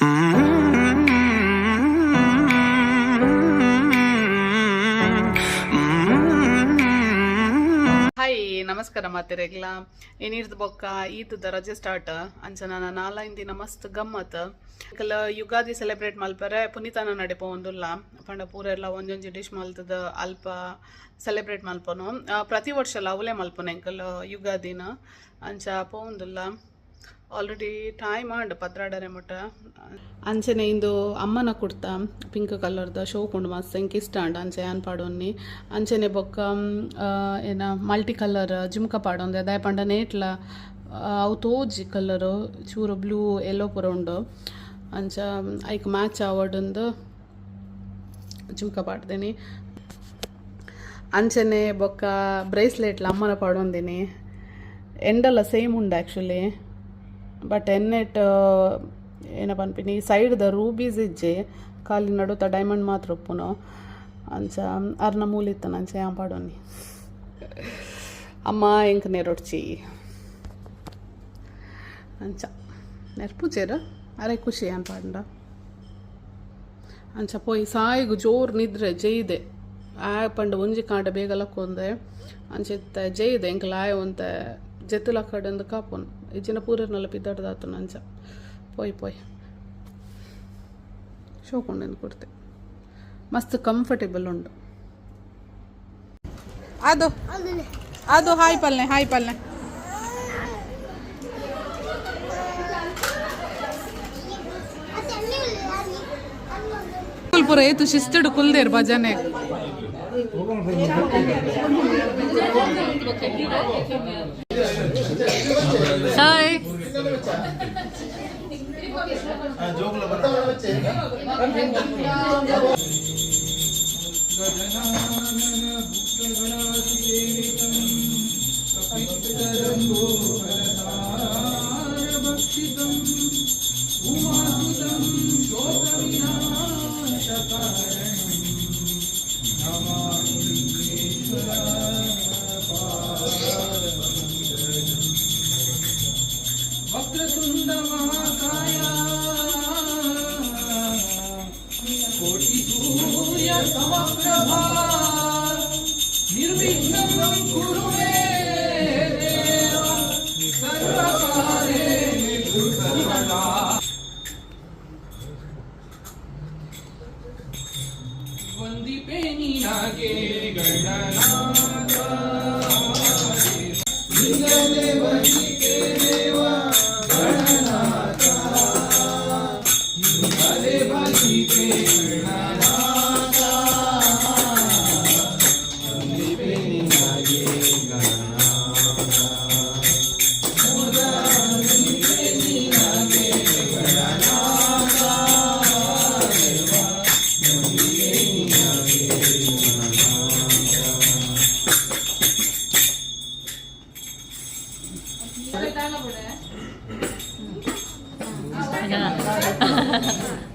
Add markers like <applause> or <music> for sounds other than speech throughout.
Hi ನಮಸ್ಕಾರ ಮಾತಿರಗ್ಲ ಏನಿರ್ದ ಬೊಕ್ಕ? ಈತದ ರಜೆ ಸ್ಟಾರ್ಟ್ ಅಂಚ ನಾನು ನಾಲ್ಕೈದು ದಿನ ಮಸ್ತ್ ಗಮ್ಮತ್. ಕಲ ಯುಗಾದಿ ಸೆಲೆಬ್ರೇಟ್ ಮಲ್ಪರೆ ಪುನೀತನ ನಡೆಪ ಒಂದುಲ್ಲ. ಪಂಡ ಪೂರ ಎಲ್ಲ ಒಂಜೊಂಜಿ ಡಿಶ್ ಮಲ್ತದ ಅಲ್ಪ ಸೆಲೆಬ್ರೇಟ್ ಮಲ್ಪನು. ಪ್ರತಿ ವರ್ಷ ಲವ್ಲೆ ಮಲ್ಪನೆ ಕಲ ಯುಗಾದಿನ. ಅಂಚ ಪೋಂದುಲ್ಲ ಆಲ್ರೆಡಿ ಟೈಮ್ ಆಂಡ್ ಪತ್ರಾಡರೆ ಮುಟ್ಟ ಅಂಚನೆ ಇಂದು ಅಮ್ಮನ ಕುಡ್ತ ಪಿಂಕ್ ಕಲರ್ದ ಶೋಕುಂಡು ಮಸ್ತ್ ಎಂಕ್ ಇಷ್ಟ ಅಂಡ್ ಅಂಚೆ ಆನ್ ಪಾಡೊನ್ನಿ ಅಂಚನೆ ಬೊಕ್ಕ ಮ್, ಆ, ಏನ ಮಲ್ಟಿ ಕಲರ್ ಜುಮ್ಕ ಪಾಡೊಂದೆ ದಾಯ ಪಂಡ ನೇಟ್ಲ ಆ, ಅವು ತೋಜಿ ಕಲರು ಚೂರು ಬ್ಲೂ ಎಲ್ಲೋ ಪೂರ ಉಂಡು ಅಂಚ ಐಕ್ ಮ್ಯಾಚ್ ಆವಡೊಂದು ಜುಮ್ಕ ಪಾಡ್ದೇನಿ ಅಂಚನೆ ಬೊಕ್ಕ ಬ್ರೇಸ್ಲೆಟ್ಲ ಅಮ್ಮನ ಪಾಡೊಂದಿನಿ ಎಂಡೆಲ್ಲ ಸೇಮ್ ಉಂಡು ಆ್ಯಕ್ಚುಲಿ ಬಟ್ ಎನ್ನೆಟ್ ಏನಪ್ಪ ಅನ್ಪಿನಿ ದ ರೂಬೀಸ್ ಇಜ್ಜೆ ಕಾಲಿ ನಡುತ್ತ ಡೈಮಂಡ್ ಮಾತ್ರ ಉಪ್ಪುನು ಅಂಚ, ಅರ್ನ ಮೂಲಿತ್ತ ಅಂಚ ಯಾಂ ಪಾಡೋನಿ? ಅಮ್ಮ ಎಂಕ್ ನೆರೊಡ್ಚಿ ಅಂಚ ನೆರ್ಪುಜೇರ ಅರೆ ಖುಷಿ ಏನ್ ಅಂಚ ಪೋಯಿ ಸಾಯಿಗು ಜೋರು ನಿದ್ರೆ ಜೈದೆ ಆ ಪಂಡ ಒಂಜಿ ಕಾಂಡ ಬೇಗ ಲಕ್ಕೊಂದೆ. ಅಂಚಿತ್ತ ಜೈದೆ ಎಂಕ್ ಲಾಯ ಒಂತ ಜೆತ್ತು ಲಕ್ಕಡಂದು ಕಾಪುನ್. ಇಜ್ಜಿನ ಪೂರರ್ನಲ್ಲ ಪಿದ್ದಾಡ್ದಾತು ಅಂಚ ಪೋಯ್ ಪೋಯ್. ಶೋಕೊಂಡೇನು ಕೊಡ್ತೆ ಮಸ್ತ್ ಕಂಫರ್ಟೇಬಲ್ ಉಂಡು ಅದು ಅದು ಹಾಯ್ ಪಲ್ಲೆ ಹಾಯ್ ಪಲ್ಲೆ ಪುರ ಏತು ಶಿಸ್ತಡು ಕುಲ್ದೇರ್ ಭಜನೆ. हाय भक्षितं महाकाय कोटिसूर्य समप्रभा निर्विघ्नं कुरु 그냥 <laughs>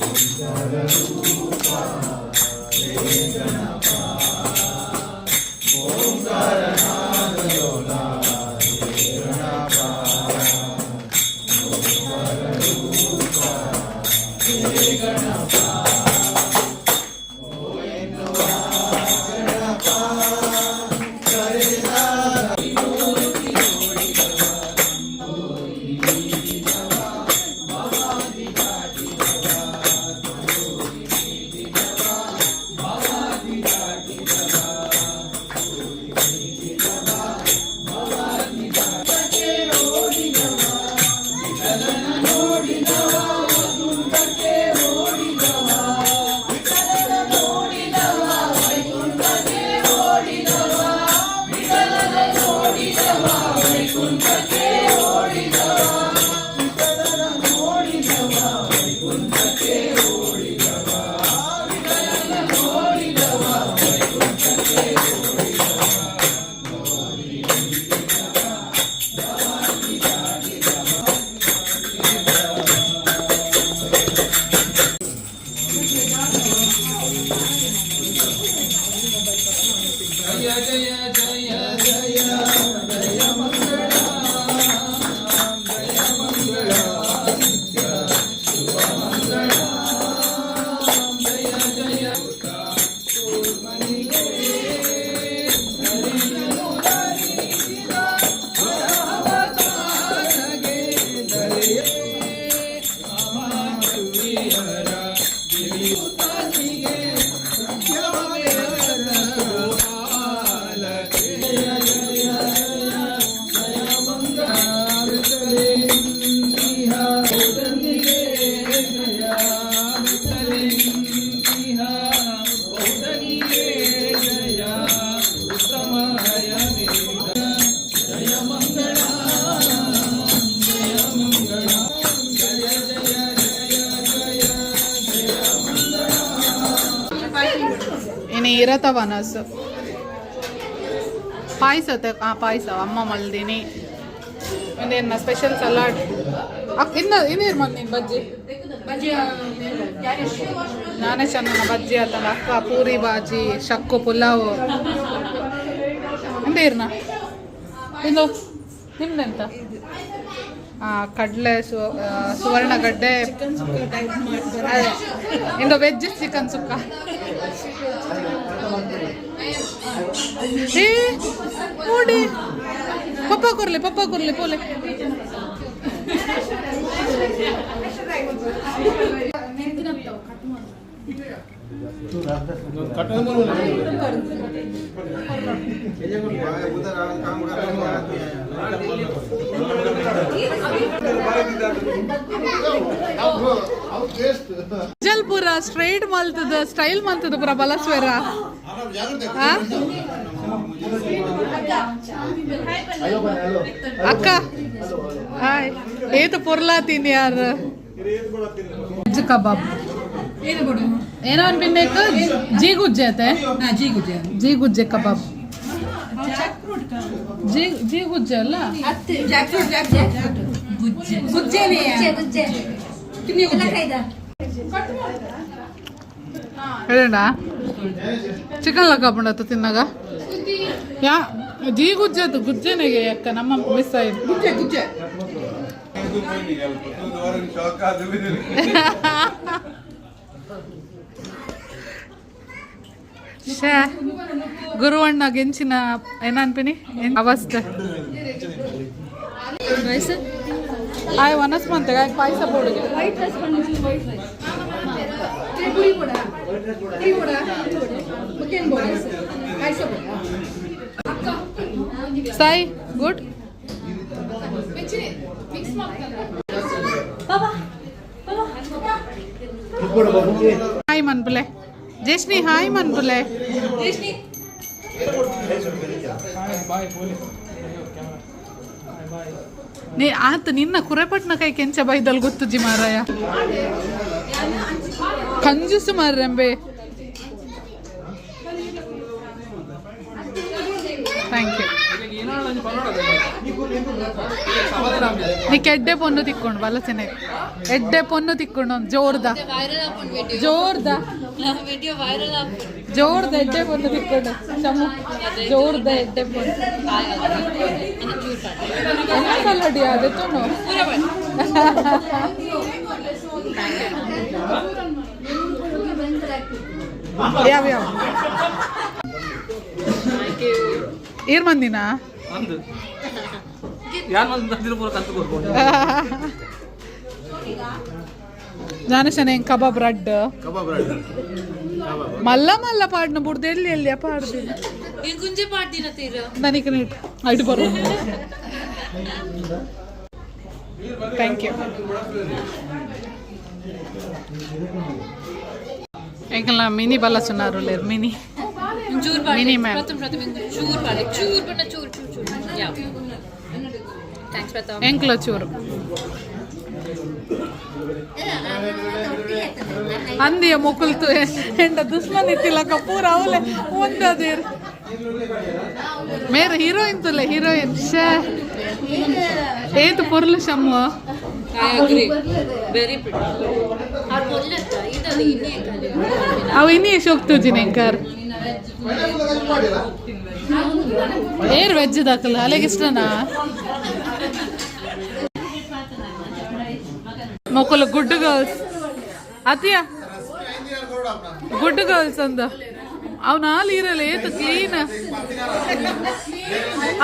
回家的路啊 ಇನ್ನು ಇರತ್ತವ ನಸು ಪಾಯಸ ಆ ಪಾಯಸ ಅಮ್ಮ ಮಲ್ದಿನಿ. ಇನ್ನೇನು ಸ್ಪೆಷಲ್ ಸಲಾಡ್ ಇನ್ನ ಇನ್ನೇನು ಮಂದಿ ನೀನು ಬಜ್ಜಿ? ನಾನೇ ಚೆನ್ನ ಬಜ್ಜಿ ಆತನ ಅಕ್ಕ ಪೂರಿ ಬಾಜಿ ಶಕ್ಕು ಪುಲಾವ್. ಇಂದೇರ್ನ ಇನ್ನು ನಿಮ್ದೆಂತ ಕಡಲೆ ಸು ಸುವರ್ಣಗಡ್ಡೆ. ಇಂದು ವೆಜ್ ಚಿಕನ್ ಸುಕ್ಕ. ఏ ఓడి పప్పా కూరలే పప్పా కూరలే పోలే ಜಲ್ಪುರ ಸ್ಟ್ರೈಟ್ ಮಲ್ತದ ಸ್ಟೈಲ್ ಮಲ್ತದ ಪುರ ಬಲಸ್ವೇರ? ಅಕ್ಕ ಹಾಯ್. ಏತು ಪುರ್ಲಾ ತಿನ್ನಿ ಯಾರು? ವೆಜ್ ಕಬಾಬ್. ಏನೋ ಅನ್ಪಿನ್ನೇಕ ಜೀ ಗುಜ್ಜೆ ಅತ್ತೆ? ಜೀ ಗುಜ್ಜೆ. ಕಬಾಬ್. ಜೀ ಜೀ ಗುಜ್ಜೆ ಅಲ್ಲ? ಹೇಳೋಣ ಚಿಕನ್ ಲಕ್ಕ ತಿನ್ನಾಗ? ಯಾ ಜೀ ಗುಜ್ಜೆ ಅದು ಗುಜ್ಜೆನೆಗೆ ಅಕ್ಕ ನಮ್ಮ ಮಿಸ್ ಆಯ್ತು ಗುಜ್ಜೆ ಗುಜ್ಜೆ. ಶೇ ಗುರುವಣ್ಣ ಗೆಂಚಿನ ಏನನ್ಪಿನಿ ಅವಸ್ಥೆ. आय वनच म्हणते काय? पाय सपोर्ट घे. वाइट ड्रेस पण वाइट ड्रेस ते पुरी पोडा ते पोडा मग केन बोलायस सपोर्ट साई गुड. मिक्स बाबा बाबा. हाय जेशनी हाय म्हणपले. जेशनी बाय बाय बोले. Bye bye. ನೀ ಆತ ನಿನ್ನ ಕುರೆಪಟ್ನ ಕೈ ಕೆಂಚ ಬೈದಲ್ ಗೊತ್ತುಜಿ ಮಾರಾಯ. ಕಂಜುಸು ಮಾರ್ರೆಂಬೆ ಥ್ಯಾಂಕ್ ಯು ನೀ ಎಡ್ಡೆ ಪೊನ್ನು ತಿಕ್ಕೊಂಡು ಬಲಸೆನೆ ಎಡ್ಡೆ ಪೊನ್ನು ತಿಕ್ಕೊಂಡು ಒಂದು ಜೋರ್ದ. ಜೋರ್ದ ಜೋರ್ದ ಎಡ್ಡೆ ಬಂದು ತಿಕ್ಕೊಂಡು ಚಮ್ಮ ಜೋರ್ದ ಎಡ್ಡೆ ಬಂದು. ಕಲ್ಲಡಿ ಅದೇ ಅದೆತ್ತುನು ಯಾವ ಯಾವ? ಏರ್ ಮಂದಿನ? ಹೆಂಗ್ ಕಬಾಬ್ ರಡ್ ಕಬಾಬ್ ರೆಡಿ మళ్ళా మళ్ళా పాడిన బుడిద వెళ్ళి వెళ్ళి పాడదు ఇంకొంచెం పాడిన తీరు దానికి నీట్ అటు పరు థ్యాంక్ యూ ఇంకా మినీ బల్లస్ ఉన్నారు లేరు మినీ మినీ మ్యామ్ ఎంకలో చూరు ಅಂದಿಯ ಮುಕುಲ್ತು ಎಂಡ ದುಶ್ಮನ್ ಇತ್ತಿಲ್ಲ ಪೂರ ಅವಲೆ ಒಂದದೇರ್ ಮೇರೆ ಹೀರೋಯಿನ್ ತುಲೆ ಹೀರೋಯಿನ್ ಶೇ. ಏತು ಪೊರ್ಲು ಶಮ್ಮ? ಅವು ಇನ್ನೇ ಶೋಕ್ತುಜಿ ನೆಂಕರ್ ಏರ್ ವೆಜ್ ದಾಕಲ್ಲ ಅಲೆಗೆ ಮೊಕ್ಕಲು ಗುಡ್ ಗರ್ಲ್ಸ್. ಅತಿಯ? ಗುಡ್ ಗರ್ಲ್ಸ್ ಅಂದ. ಅವ್ ನಾಲ್ ಇರಲ್ಲ ಏತು ಕ್ಲೀನ್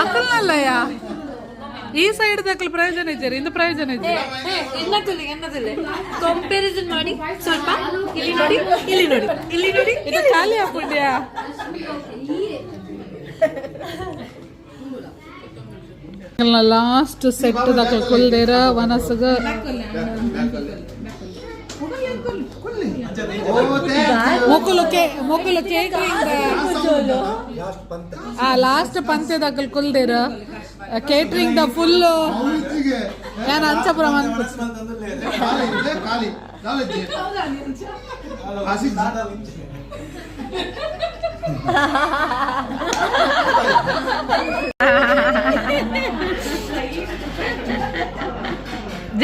ಅಕ್ಕಲ್ನಲ್ಲಯ್ಯ ಈ ಸೈಡ್ ದಕ್ಕಲ್ ಪ್ರಯೋಜನ ಇದ್ದಾರೆ? ಇಂದು ಪ್ರಯೋಜನ ಎನ್ನದಿಲ್ಲ ಎನ್ನದಿಲ್ಲ ಕಂಪ್ಯಾರಿಸನ್ ಮಾಡಿ. ಸ್ವಲ್ಪ ಇಲ್ಲಿ ನೋಡಿ ಇಲ್ಲಿ ನೋಡಿ ಇಲ್ಲಿ ನೋಡಿ. ಇದು ಖಾಲಿ ಹಾಕ್ಬಿಟ್ಯಾ ಲಾಸ್ಟ್ ಸೆಟ್ ದಕ್ಕಲ್ ಕುಲ್ದೇರ ವನಸಗ ಮೊಕುಲು ಕೇ ಮೊಕುಲು ಕೇಟ್ರಿಂಗ್ ಆ ಲಾಸ್ಟ್ ಪಂಚೆ ದಕ್ಕಲ್ ಕುಲ್ದೇರ ಕೇಟ್ರಿಂಗ್ ದ ಫುಲ್ ನಾನು ಅಂಚಪುರ ಖಾಲಿ ಖಾಲಿ ಆಸಿಕ್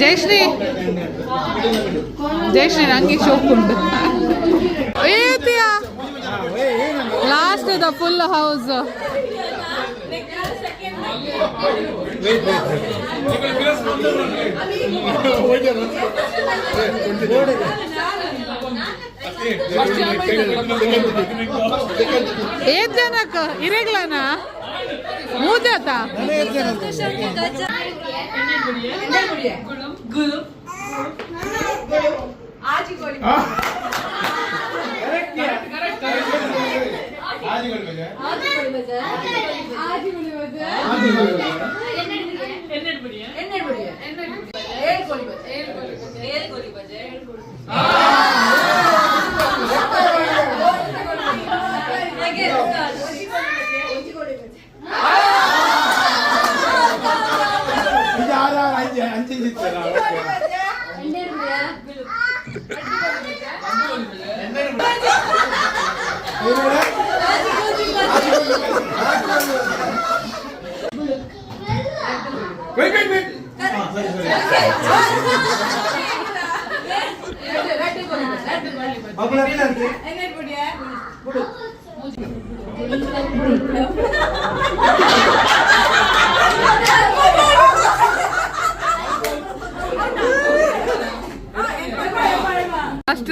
ಜಯಶ್ರೀ. ಜಯಶ್ರೀ ನಂಗೆ ಶೋಕ್ ಉಂಟು. ಲಾಸ್ಟ್ ದ ಫುಲ್ ಹೌಸ್ ಏತ್ ಜನಕ್ಕ ಇರೆಗ್ಲನ? ಮೂಜಾತ குடிய குடும் குடும் ஆஜி கோழி ஆஜி கோழி பஜார் ஆஜி என்ன என்ன என்ன என்ன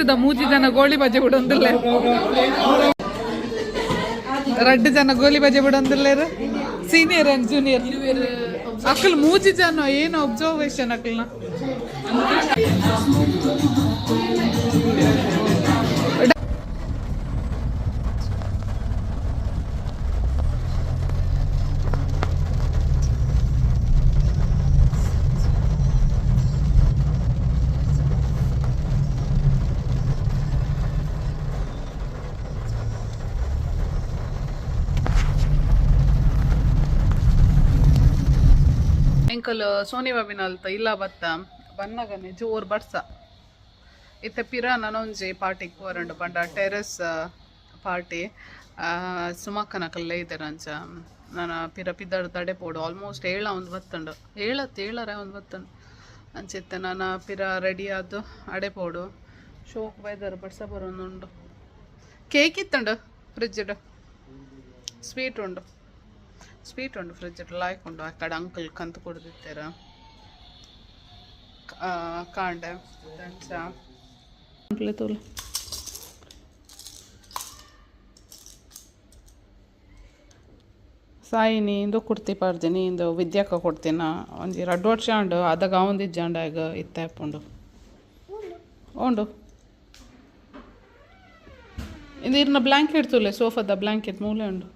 ದ ಮೂಜಿ ಜನ ಗೋಳಿ ಬಜೆ ಬಿಡೊಂದಿಲ್ಲ ರಡ್ಡು ಜನ ಗೋಲಿ ಬಜೆ ಬಿಡೊಂದಿಲ್ಲ ಸೀನಿಯರ್ ಅಂಡ್ ಜೂನಿಯರ್ ಅಕ್ಕಲ್ ಮೂಜಿ ಜನ ಏನು ಅಬ್ಸರ್ವೇಷನ್ ಅಕ್ಕಲ್ನ ಎಂಕಲ್ ಸೋನಿ ಬಾಬಿನಲ್ತ ಇಲ್ಲ ಬತ್ತ ಬನ್ನಗನೆ ಜೋರ್ ಬಡ್ಸ ಇತ್ತೆ ಪಿರ ನನೊಂಜಿ ಪಾರ್ಟಿ ಪೋರಂಡು ಪಂಡ ಟೆರೆಸ್ ಪಾರ್ಟಿ ಸುಮಕ್ಕನಕಲ್ಲೇ ಇದ್ದಾರೆ ಅಂಚ ನಾನು ಪಿರ ಪಿದ್ದಾಡ ತಡೆ ಪೋಡು. ಆಲ್ಮೋಸ್ಟ್ ಏಳ ಒಂದು ಬತ್ತಂಡು ಏಳತ್ತು ಏಳರ ಒಂದು ಬತ್ತಂಡು ಅಂಚಿತ್ತೆ ನಾನು ಪಿರ ರೆಡಿ ಆದು ಅಡೆ ಪೋಡು. ಶೋಕ್ ಬೈದರ್ ಬಡ್ಸ ಬರೋನುಂಡು ಕೇಕ್ ಇತ್ತಂಡು ಫ್ರಿಜ್ಡ್ ಸ್ವೀಟ್ ಉಂಡು. ಸ್ವೀಟ್ ಉಂಡು ಫ್ರಿಜ್ ಲಾಯ್ಕೊಂಡು ಆ ಕಡೆ ಅಂಕಲ್ ಕಂತು ಕೊಡ್ದಿತ್ತಾರ ಕಾಂಡೆ. ದಂಚ ತೋಲು. ಸಾಯಿ ನೀಂದು ಕುಡ್ತಿ ಪಾಡ್ದೆ ನೀಂದು ವಿದ್ಯಾಕ ಕೊಡ್ತೀನ ಒಂಜಿ ಎರಡು ವರ್ಷ ಉಂಡು ಅದಾಗ ಇತ್ತೆ ಹಾಕೊಂಡು ಉಂಡು. ಇದು ಇರ್ನ ಬ್ಲ್ಯಾಂಕೆಟ್ ತುಲೆ ಸೋಫಾದ ಬ್ಲ್ಯಾಂಕೆಟ್ ಮೂಲೆ ಉಂಡು.